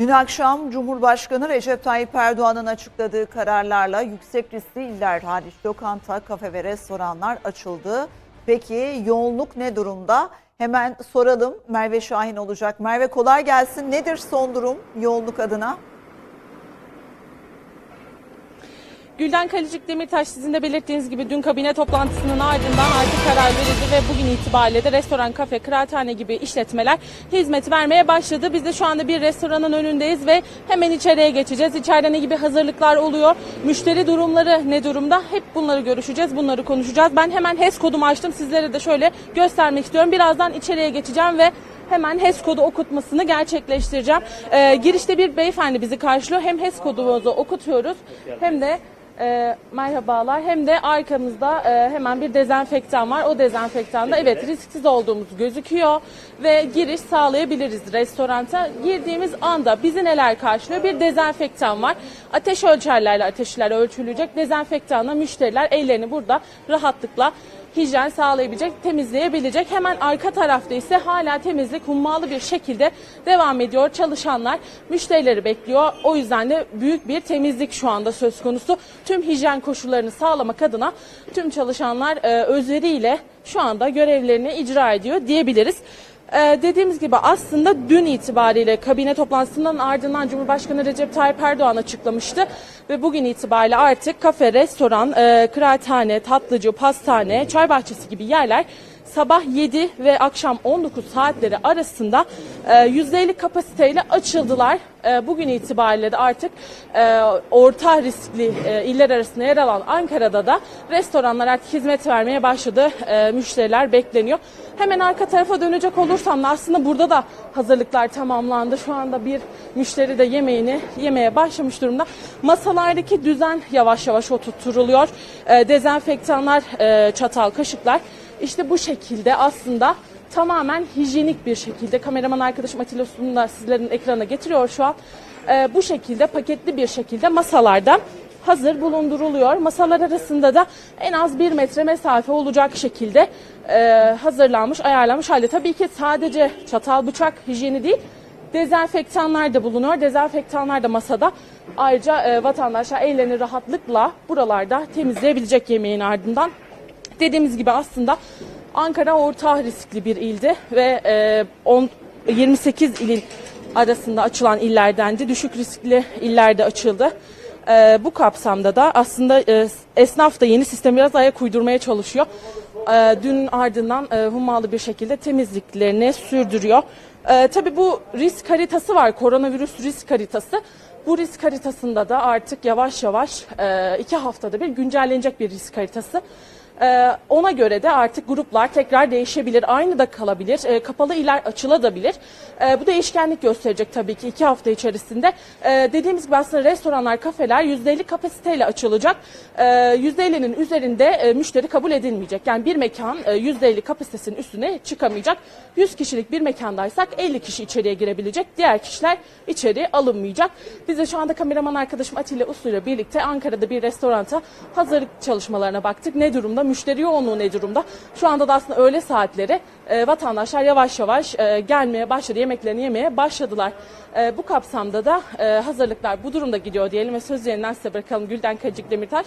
Dün akşam Cumhurbaşkanı Recep Tayyip Erdoğan'ın açıkladığı kararlarla yüksek riskli iller hariç lokanta, kafe ve restoranlar açıldı. Peki yoğunluk ne durumda? Hemen soralım Merve Şahin olacak. Merve kolay gelsin. Nedir son durum yoğunluk adına? Gülden Kalecik Demirtaş sizin de belirttiğiniz gibi dün kabine toplantısının ardından artık karar verildi ve bugün itibariyle de restoran, kafe, kıraathane gibi işletmeler hizmet vermeye başladı. Biz de şu anda bir restoranın önündeyiz ve hemen içeriye geçeceğiz. İçeride ne gibi hazırlıklar oluyor? Müşteri durumları ne durumda? Hep bunları görüşeceğiz, bunları konuşacağız. Ben hemen HES kodumu açtım. Sizlere de şöyle göstermek istiyorum. Birazdan içeriye geçeceğim ve hemen HES kodu okutmasını gerçekleştireceğim. Ee, girişte bir beyefendi bizi karşılıyor. Hem HES kodumuzu okutuyoruz hem de e, merhabalar hem de arkamızda e, hemen bir dezenfektan var. O dezenfektanda evet risksiz olduğumuz gözüküyor ve giriş sağlayabiliriz restoranta. Girdiğimiz anda bizi neler karşılıyor? Bir dezenfektan var. Ateş ölçerlerle ateşler ölçülecek. Dezenfektanla müşteriler ellerini burada rahatlıkla hijyen sağlayabilecek, temizleyebilecek. Hemen arka tarafta ise hala temizlik hummalı bir şekilde devam ediyor. Çalışanlar müşterileri bekliyor. O yüzden de büyük bir temizlik şu anda söz konusu. Tüm hijyen koşullarını sağlamak adına tüm çalışanlar e, özveriyle şu anda görevlerini icra ediyor diyebiliriz. Ee, dediğimiz gibi aslında dün itibariyle kabine toplantısından ardından Cumhurbaşkanı Recep Tayyip Erdoğan açıklamıştı. Ve bugün itibariyle artık kafe, restoran, e, kıraathane, tatlıcı, pastane, çay bahçesi gibi yerler sabah 7 ve akşam 19 saatleri arasında e, %50 kapasiteyle açıldılar. E, bugün itibariyle de artık e, orta riskli e, iller arasında yer alan Ankara'da da restoranlar artık hizmet vermeye başladı. E, müşteriler bekleniyor. Hemen arka tarafa dönecek olursam da aslında burada da hazırlıklar tamamlandı. Şu anda bir müşteri de yemeğini yemeye başlamış durumda. Masalardaki düzen yavaş yavaş oturtuluyor. E, dezenfektanlar, e, çatal, kaşıklar işte bu şekilde aslında tamamen hijyenik bir şekilde kameraman arkadaşım Atilla Uslu'nu da sizlerin ekrana getiriyor şu an. Ee, bu şekilde paketli bir şekilde masalarda hazır bulunduruluyor. Masalar arasında da en az bir metre mesafe olacak şekilde e, hazırlanmış, ayarlanmış halde. Tabii ki sadece çatal bıçak hijyeni değil, dezenfektanlar da bulunuyor. Dezenfektanlar da masada. Ayrıca e, vatandaşlar ellerini rahatlıkla buralarda temizleyebilecek yemeğin ardından dediğimiz gibi aslında Ankara orta riskli bir ildi ve e, on, 28 ilin arasında açılan illerdendi. Düşük riskli illerde açıldı. E, bu kapsamda da aslında e, esnaf da yeni sistemi biraz ayak uydurmaya çalışıyor. E, dün ardından e, hummalı bir şekilde temizliklerini sürdürüyor. E, tabii bu risk haritası var, koronavirüs risk haritası. Bu risk haritasında da artık yavaş yavaş e, iki haftada bir güncellenecek bir risk haritası. Ee, ona göre de artık gruplar tekrar değişebilir, aynı da kalabilir, ee, kapalı iller açılabilir. Ee, bu değişkenlik gösterecek tabii ki iki hafta içerisinde. Ee, dediğimiz gibi aslında restoranlar, kafeler %50 kapasiteyle açılacak. Ee, %50'nin üzerinde e, müşteri kabul edilmeyecek. Yani bir mekan e, %50 kapasitesinin üstüne çıkamayacak. 100 kişilik bir mekandaysak 50 kişi içeriye girebilecek, diğer kişiler içeri alınmayacak. Biz de şu anda kameraman arkadaşım Atilla Uslu ile birlikte Ankara'da bir restoranta hazırlık çalışmalarına baktık. Ne durumda? Müşteri yoğunluğu ne durumda? Şu anda da aslında öğle saatleri e, vatandaşlar yavaş yavaş e, gelmeye başladı, yemeklerini yemeye başladılar. E, bu kapsamda da e, hazırlıklar bu durumda gidiyor diyelim ve söz yeniden size bırakalım Gülden Kacık Demirtaş.